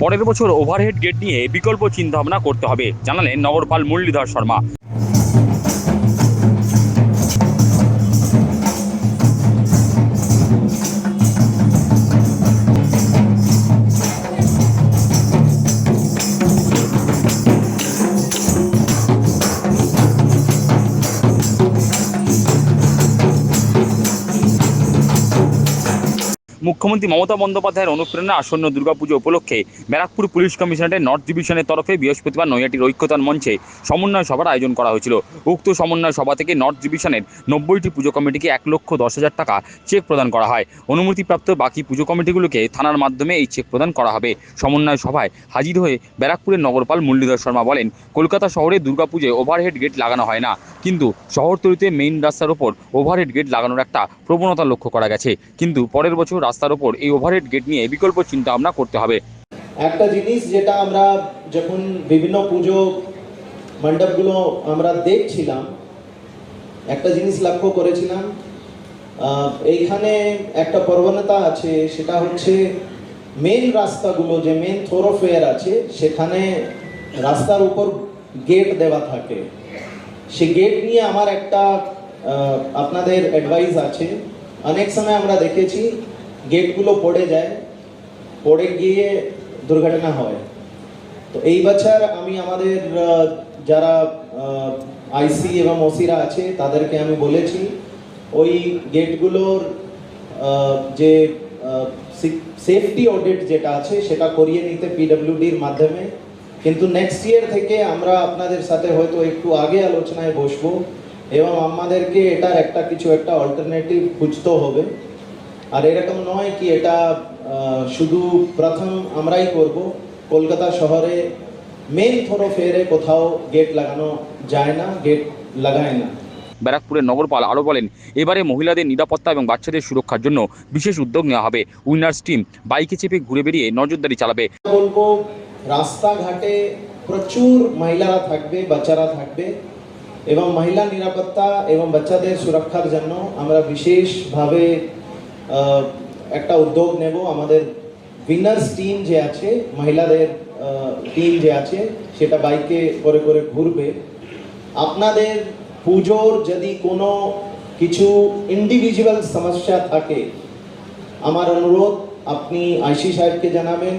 পরের বছর overhead gate নিয়ে বিকল্প চিন্তাভাবনা করতে হবে। জানালেন নগরপাল মুরলীধর শর্মা। মুখ্যমন্ত্রী মমতা বন্দ্যোপাধ্যায়ের অনুপ্রেরণা আসন্ন দুর্গাপুজো উপলক্ষে ব্যারাকপুর পুলিশ কমিশনারের নর্থ ডিভিশনের তরফে বৃহস্পতিবার নৈহাটির ঐক্যতান মঞ্চে সমন্বয় সভার আয়োজন করা হয়েছিল। উক্ত সমন্বয় সভা থেকে নর্থ ডিভিশনের নব্বইটি পুজো কমিটিকে এক লক্ষ দশ হাজার টাকা চেক প্রদান করা হয়। অনুমতিপ্রাপ্ত বাকি পুজো কমিটিগুলোকে থানার মাধ্যমে এই চেক প্রদান করা হবে। সমন্বয় সভায় হাজির হয়ে ব্যারাকপুরের নগরপাল মুরলীধর শর্মা বলেন, কলকাতা শহরে দুর্গাপুজোয় ওভারহেড গেট লাগানো হয় না। কিন্তু শহরতলিতে মেইন রাস্তার ওপর ওভারহেড গেট লাগানোর একটা প্রবণতা লক্ষ্য করা গেছে। কিন্তু পরের বছর রাস্তার ওপর এই ওভারহেড গেট নিয়ে বিকল্প চিন্তা ভাবনা করতে হবে। একটা জিনিস যেটা আমরা যখন বিভিন্ন পুজো মণ্ডপগুলো আমরা দেখছিলাম, একটা জিনিস লক্ষ্য করেছিলাম এইখানে একটা প্রবণতা আছে, সেটা হচ্ছে মেন রাস্তাগুলো যে মেন থোরোফেয়ার আছে, সেখানে রাস্তার উপর গেট দেওয়া থাকে। সে গেট নিয়ে আমার একটা আপনাদের অ্যাডভাইস আছে। অনেক সময় আমরা দেখেছি গেটগুলো পড়ে যায়, পড়ে গিয়ে দুর্ঘটনা হয়। তো এই বছর আমি আমাদের যারা আইসি এবং ওসিরা আছে, তাদেরকে আমি বলেছি, ওই গেটগুলোর যে সেফটি অডিট যেটা আছে, সেটা করিয়ে নিতে পিডব্লিউডির মাধ্যমে। কিন্তু নেক্সট ইয়ার থেকে আমরা আপনাদের সাথে হয়তো একটু আগে আলোচনায় বসবো এবং আমাদেরকে এটার একটা কিছু একটা অল্টারনেটিভ খুঁজতে হবে। আর এরকম নয় কি এটা শুধু প্রথম আমরাই করব। কলকাতা শহরে মেন থোরোফেয়ারে কোথাও গেট লাগানো যায় না গেট লাগায় না। ব্যারাকপুরের নগরপাল আরও বলেন এবারে মহিলাদের নিরাপত্তা এবং বাচ্চাদের সুরক্ষার জন্য বিশেষ উদ্যোগ নেওয়া হবে। উইনার্স টিম বাইকে চেপে ঘুরে বেরিয়ে নজরদারি চালাবে। বলব রাস্তাঘাটে প্রচুর মহিলারা থাকবে, বাচ্চারা থাকবে এবং মহিলা নিরাপত্তা এবং বাচ্চাদের সুরক্ষার জন্য আমরা বিশেষভাবে একটা উদ্যোগ নেব। আমাদের উইনার্স টিম যে আছে, মহিলাদের টিম যে আছে, সেটা বাইকে করে করে ঘুরবে। আপনাদের পুজোর যদি কোনো কিছু ইন্ডিভিজুয়াল সমস্যা থাকে, আমার অনুরোধ, আপনি আইসি সাহেবকে জানাবেন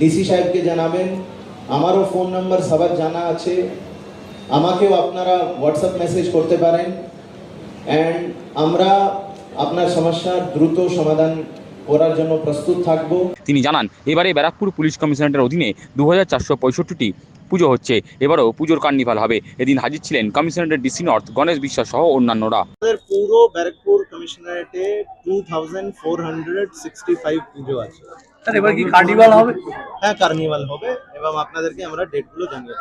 ডিসি সাহেবকে জানাবেন। আমারও ফোন নাম্বার সবার জানা আছে। আমাকেও আপনারা হোয়াটসঅ্যাপ মেসেজ করতে পারেন। অ্যান্ড আমরা আপনার সমস্যার দ্রুত সমাধান করার জন্য প্রস্তুত থাকব। তিনি জানান এবারে ব্যারাকপুর পুলিশ কমিশনারের অধীনে দু হাজার চারশো পঁয়ষট্টিটি পুজো হচ্ছে। এবারও পুজোর কার্নিভাল হবে। এদিন হাজির ছিলেন কমিশনারের ডিসি নর্থ গণেশ বিশ্বাস সহ অন্যান্যরা। আমাদের পুরো Barrackpore কমিশনারেটে two thousand four hundred sixty five পুজো আছে। স্যার এবার কি কার্নিভাল হবে? হ্যাঁ কার্নিভাল হবে। এবং আপনাদেরকে আমরা ডেটগুলো জানিয়ে